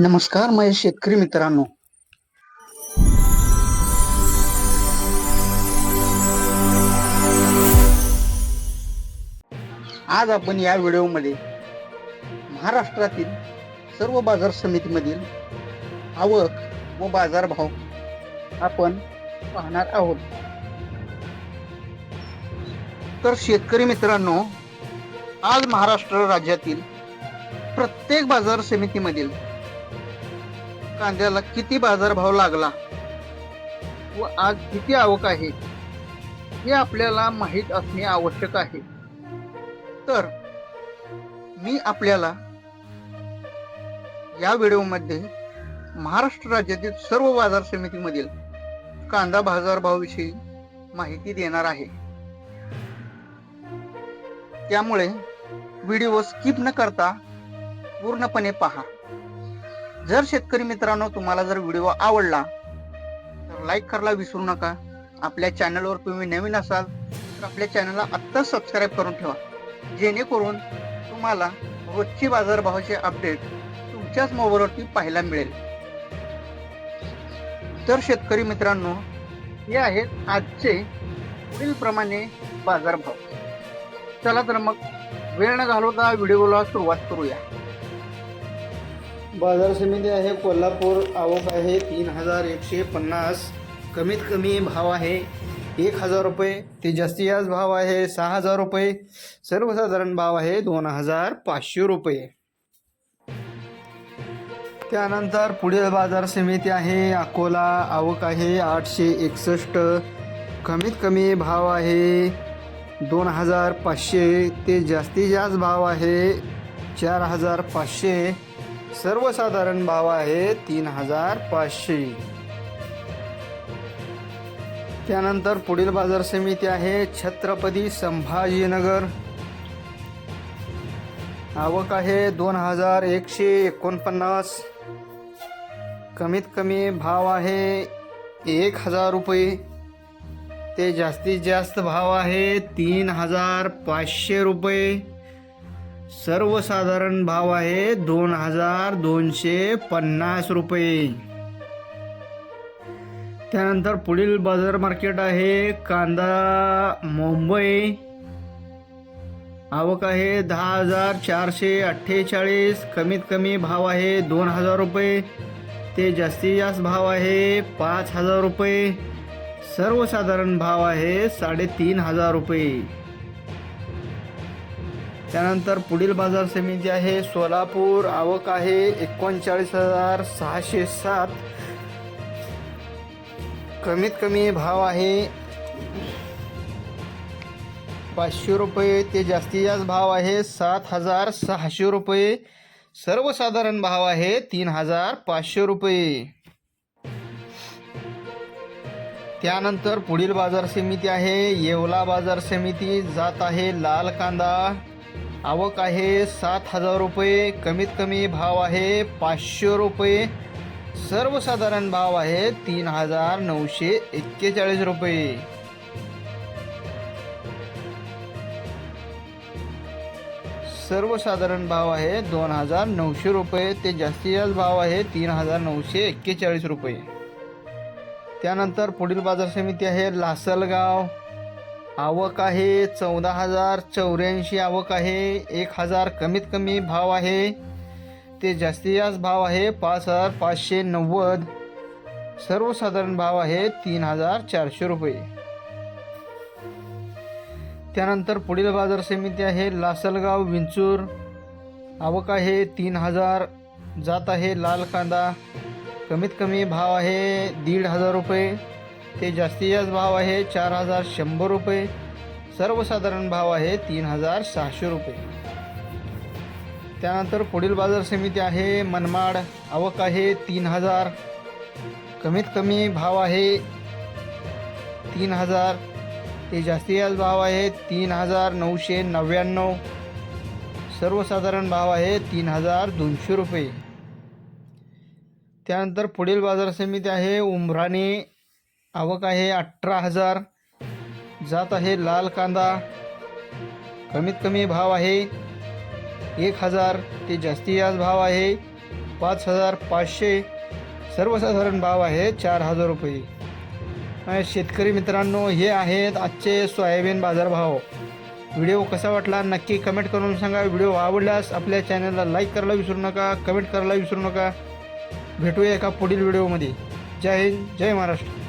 नमस्कार माझ्या शेतकरी मित्रांनो. आज आपण या व्हिडिओमध्ये महाराष्ट्रातील सर्व बाजार समितीमधील आवक व बाजारभाव आपण पाहणार आहोत. तर शेतकरी मित्रांनो आज महाराष्ट्र राज्यातील प्रत्येक बाजार समितीमधील कांद्याला किती बाजारभाव लागला? व आज किती आवक आहे? हे आपल्याला माहीत असणे आवश्यक आहे. तर मी आपल्याला या व्हिडिओमध्ये महाराष्ट्र राज्यातील सर्व बाजार समितीमधील कांदा बाजारभावाविषयी माहिती देणार आहे. त्यामुळे व्हिडिओ स्किप न करता पूर्णपणे पहा. जर शेतकरी मित्रांनो तुम्हाला जर व्हिडिओ आवडला तर लाईक करायला विसरू नका. आपल्या चॅनलवर तुम्ही नवीन असाल तर आपल्या चॅनलला आत्ताच सबस्क्राईब करून ठेवा. जेणेकरून तुम्हाला रोजची बाजारभावाचे अपडेट तुमच्याच मोबाईलवरती पाहायला मिळेल. तर शेतकरी मित्रांनो हे आहेत आजचे पुढील प्रमाणे बाजारभाव. चला तर मग वेळ न घालवता व्हिडिओला सुरुवात करूया. बाजार समिती आहे कोल्हापूर आवक आहे तीन हजार एकशे पन्नास. कमीत कमी भाव आहे एक हजार रुपये. ते जास्तीत जास्त भाव आहे सहा हजार रुपये. सर्वसाधारण भाव आहे दोन हजार पाचशे रुपये. त्यानंतर पुढील बाजार समिती आहे अकोला. आवक आहे आठशे एकसष्ट. कमीत कमी भाव आहे दोन हजार पाचशे. ते जास्तीत जास्त भाव आहे चार हजार पाचशे. सर्वसाधारण भाव आहे तीन हजार पाचशे. त्यानंतर पुढील बाजार समिती आहे छत्रपती संभाजीनगर. आवक आहे दोन हजार एकशे एकोणपन्नास. कमीत कमी भाव आहे एक हजार रुपये. ते जास्तीत जास्त भाव आहे तीन हजार पाचशे रुपये. सर्वसाधारण भाव आहे दोन हजार दोनशे पन्नास रुपये. त्यानंतर पुढील बाजार मार्केट आहे कांदा मुंबई. आवक आहे दहा हजार चारशे अठ्ठेचाळीस. कमीत कमी भाव आहे दोन हजार रुपये. ते जास्तीत जास्त भाव आहे पाच हजार रुपये. सर्वसाधारण भाव आहे साडेतीन हजार रुपये. त्यानंतर पुढील बाजार समिती आहे. सोलापूर आवक आहे एकोणचाळीस हजार सहाशे सात. कमीत कमी भाव आहे पाचशे रुपये. ते जास्तीत जास्त भाव आहे सात हजार सहाशे रुपये. सर्वसाधारण भाव आहे तीन हजार पाचशे रुपये. त्यानंतर पुढील बाजार समिती आहे. येवला बाजार समिती जात आहे लाल कांदा. आवक आहे सात हजार रुपये कमीत कमी भाव आहे पाचशे रुपये. सर्वसाधारण भाव आहे तीन हजार नऊशे एक्केचाळीस रुपये. सर्वसाधारण भाव आहे दोन हजार नऊशे रुपये ते जास्तीत जास्त भाव आहे तीन हजार नऊशे एक्केचाळीस रुपये. त्यानंतर पुढील बाजार समिती आहे लासलगाव. आवक आहे चौदा हजार चौऱ्याऐंशी आवक आहे एक हजार कमीत कमी भाव आहे. ते जास्तीत जास्त भाव आहे पाच हजार पाचशे नव्वद. सर्वसाधारण भाव आहे तीन हजार चारशे रुपये. त्यानंतर पुढील बाजार समिती आहे लासलगाव विंचूर. आवक आहे तीन हजार. जात आहे लाल कांदा. कमीत कमी भाव आहे दीड हजार रुपये. ते जास्तीत जास्त भाव आहे चार हजार शंभर रुपये. सर्वसाधारण भाव आहे तीन हजार सहाशे रुपये. त्यानंतर पुढील बाजार समिती आहे मनमाड. आवक आहे तीन हजार. कमीत कमी भाव आहे तीन हजार. ते जास्तीत जास्त भाव आहे तीन हजार नऊशे नव्याण्णव. सर्वसाधारण भाव आहे तीन हजार दोनशे रुपये. त्यानंतर पुढील बाजार समिती आहे उमराणे. आवक आहे अठरा हजार. जात आहे लाल कांदा. कमीत कमी भाव आहे एक हजार. ते जास्ती जास्त भाव आहे पाच हजार पाचशे. सर्वसाधारण भाव आहे चार हजार रुपये. शेतकरी मित्रांनो हे आहेत आजचे सोयाबीन बाजारभाव. व्हिडिओ कसा वाटला नक्की कमेंट करून सांगा. व्हिडिओ आवडल्यास आपल्या चॅनलला लाईक करायला विसरू नका कमेंट करायला विसरू नका. भेटूया एका पुढील व्हिडिओमध्ये जय हिंद जय महाराष्ट्र.